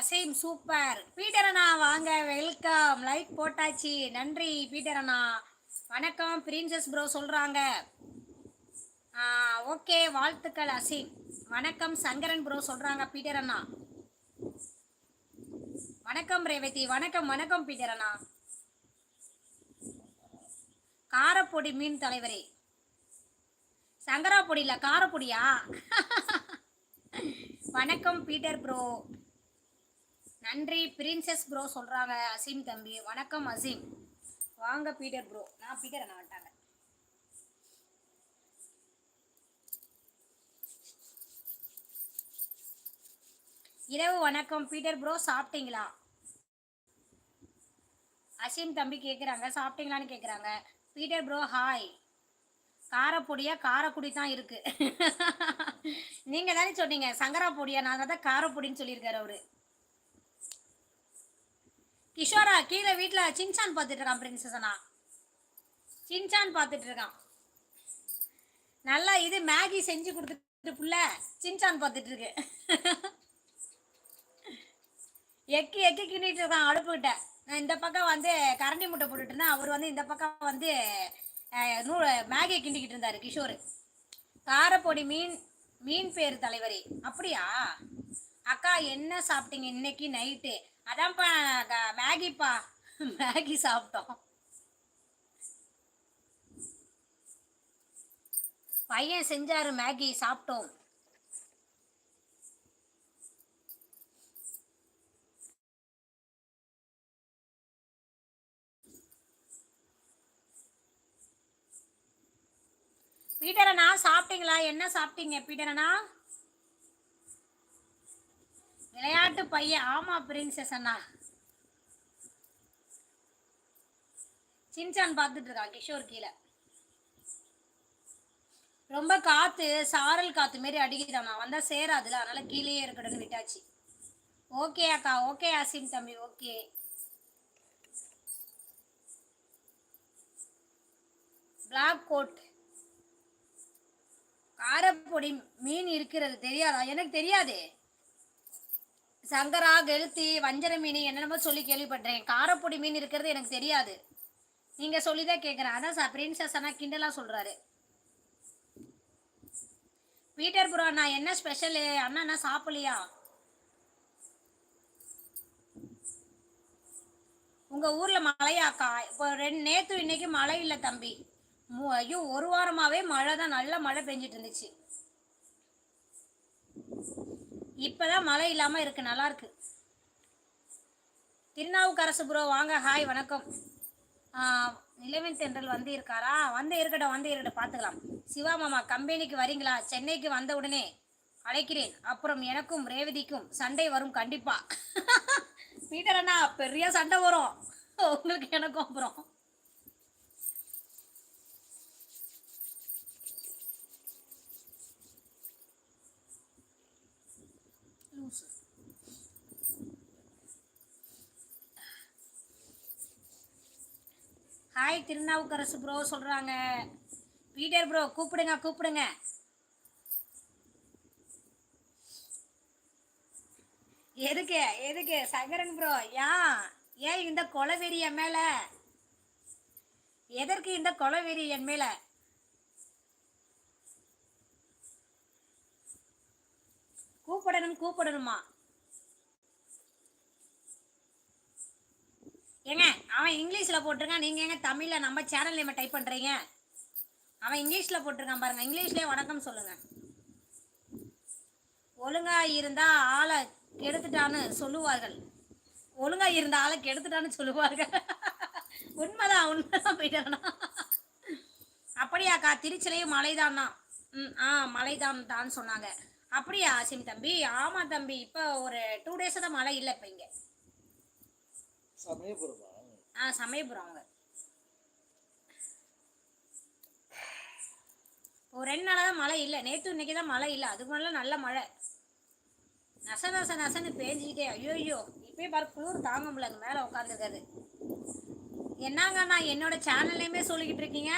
அசைம் super. Peter அண்ணா வாங்க welcome like போட்டாச்சு. நன்றி பீட்டர் அண்ணா. வணக்கம் பிரின்சஸ் ப்ரோ சொல்கிறாங்க ஓகே வாழ்த்துக்கள் அசீம். வணக்கம் சங்கரன் ப்ரோ சொல்கிறாங்க பீட்டர் அண்ணா. வணக்கம் ரேவதி. வணக்கம் வணக்கம் பீட்டர் அண்ணா. காரப்பொடி மீன் தலைவரே. சங்கரா பொடி இல்லை காரப்பொடியா? வணக்கம் பீட்டர் ப்ரோ நன்றி. பிரின்சஸ் ப்ரோ சொல்கிறாங்க அசீம் தம்பி. வணக்கம் அசீம். வாங்க பீட்டர் ப்ரோ நான் பீட்டர் நான் வந்துட்டாங்க இரவு வணக்கம். பீட்டர் ப்ரோ சாப்பிட்டீங்களா? அசீம் தம்பி கேட்குறாங்க சாப்பிட்டீங்களான்னு கேட்குறாங்க பீட்டர் ப்ரோ ஹாய் காரப்பொடியா காரக்குடி தான் இருக்கு. நீங்கள் தானே சொன்னீங்க சங்கரா பொடியா? நான் தான் காரப்பொடின்னு சொல்லியிருக்காரு அவரு. கிஷோரா கீழே வீட்டில் சின்சான் பார்த்துட்டு இருக்கான் பிரின்சஸனா சின்சான் பார்த்துட்டு இருக்கான் நல்லா இது மேகி செஞ்சு கொடுத்துட்டு புள்ள சின்சான் பார்த்துட்டு இருக்கு எக்கி எக்கி கிண்டிட்டு இருக்கான் அடுப்புக்கிட்ட. நான் இந்த பக்கம் வந்து கரண்டி முட்டை போட்டுட்டு இருந்தேன். அவர் வந்து இந்த பக்கம் வந்து நூல் நூ மேகியை கிண்டிக்கிட்டு இருந்தாரு கிஷோர். காரப்பொடி மீன் மீன் பேர் தலைவரே. அப்படியா? அக்கா என்ன சாப்பிட்டீங்க இன்னைக்கு நைட்டு? அதான்ப்பா மேகிப்பா. மேகி சாப்பிட்டோம். பையன் செஞ்சாரு மேகி சாப்பிட்டோம். பீட்டரண்ணா சாப்பிட்டீங்களா? என்ன சாப்பிட்டீங்க பீட்டரண்ணா விளையாட்டு பையன் ஆமா பிரின்சஸ் அண்ணா. சின்சான் பார்த்துட்டு இருக்கான் கிஷோர் கீழே? ரொம்ப காத்து சாரல் காத்து மாரி அடிக்குதாண்ணா வந்தா சேராதுல அதனால கீழேயே இருக்கணும்னு விட்டாச்சு. ஓகே அக்கா ஓகே அசின் தம்பி ஓகே. பிளாக் கோட் காரப்பொடி மீன் இருக்கிறது தெரியாதா? எனக்கு தெரியாதே. சங்கரா கெளுத்தி வஞ்சர மீன் என்னென்னமோ சொல்லி கேள்விப்பட்டேன் காரப்பொடி மீன் இருக்கிறது எனக்கு தெரியாது. நீங்கள் சொல்லி தான் கேட்குறேன் அதான் சார் பிரின்சஸ் அண்ணா கிண்டலாக சொல்கிறாரு பீட்டர் ப்ரோ அண்ணா என்ன ஸ்பெஷலு அண்ணா என்ன சாப்பிடலையா? உங்கள் ஊரில் மழையாக்கா? இப்போ ரெண்டு நேற்று இன்னைக்கு மழை இல்லை தம்பி. ஐயோ ஒரு வாரமாகவே மழை தான் நல்ல மழை பெஞ்சிட்டு இருந்துச்சு. இப்போதான் மழை இல்லாம இருக்கு நல்லா இருக்கு. திருநாவுக்கரசு ப்ரோ வாங்க ஹாய் வணக்கம். நிலவின் தென்றல் வந்து இருக்காரா? வந்து இருக்கட்டும் வந்து இருக்கட்டும் பார்த்துக்கலாம் சிவா மாமா கம்பெனிக்கு வரீங்களா? சென்னைக்கு வந்த உடனே அழைக்கிறேன். அப்புறம் எனக்கும் ரேவதிக்கும் சண்டை வரும் கண்டிப்பா. பீட்டர் அண்ணா பெரிய சண்டை வரும். உங்களுக்கு எனக்கும் அப்புறம். லூசு. ஹாய் திருநாவுக்கரசு ப்ரோ சொல்கிறாங்க பீட்டர் ப்ரோ கூப்பிடுங்க கூப்பிடுங்க. எதுக்கு எதுக்கு? சங்கரன் ப்ரோ ஏன்? ஏன் இந்த கொலவெறி என் மேலே? எதற்கு இந்த கொலவெறி என் மேலே? கூப்பிடணும் கூப்பிடணுமா? ஏங்க அவன் இங்கிலீஷில் போட்டிருக்கான். நீங்கள் ஏங்க தமிழில் நம்ம சேனல் நேம் டைப் பண்ணுறீங்க அவன் இங்கிலீஷில் போட்டிருக்கான் பாருங்க. இங்கிலீஷ்லேயே வணக்கம் சொல்லுங்கள் ஒழுங்காக இருந்தால் ஆளை கெடுத்துட்டான்னு சொல்லுவார்கள். ஒழுங்காக இருந்த ஆளை கெடுத்துட்டான்னு சொல்லுவார்கள். உண்மைதான் உண்மைதான் போயிட்டானா அப்படியாக்கா திருச்சிலையும் மழைதான்னா ம் ஆ மழைதான் தான் சொன்னாங்க. அப்படியா ஆசிம் தம்பி? ஆமாம் தம்பி இப்போ ஒரு டூ டேஸாக தான் மழை இல்லை இப்போ இங்கே. சமயபுரமா? ஆ சமயபுரம் அவங்க ஒரு ரெண்டு நாளாக தான் மழை இல்லை. நேற்று இன்னைக்கு தான் மழை இல்லை. அதுக்கு மேலே நல்ல மழை. நச நச நசன்னு பேஞ்சிக்கிட்டே. ஐயோ ஐயோ இப்பயே பாரு குளிர் தாங்க முடியல மேலே உட்காந்துருக்காது என்னங்க நான் என்னோட சேனல்லையுமே சொல்லிக்கிட்டு இருக்கீங்க?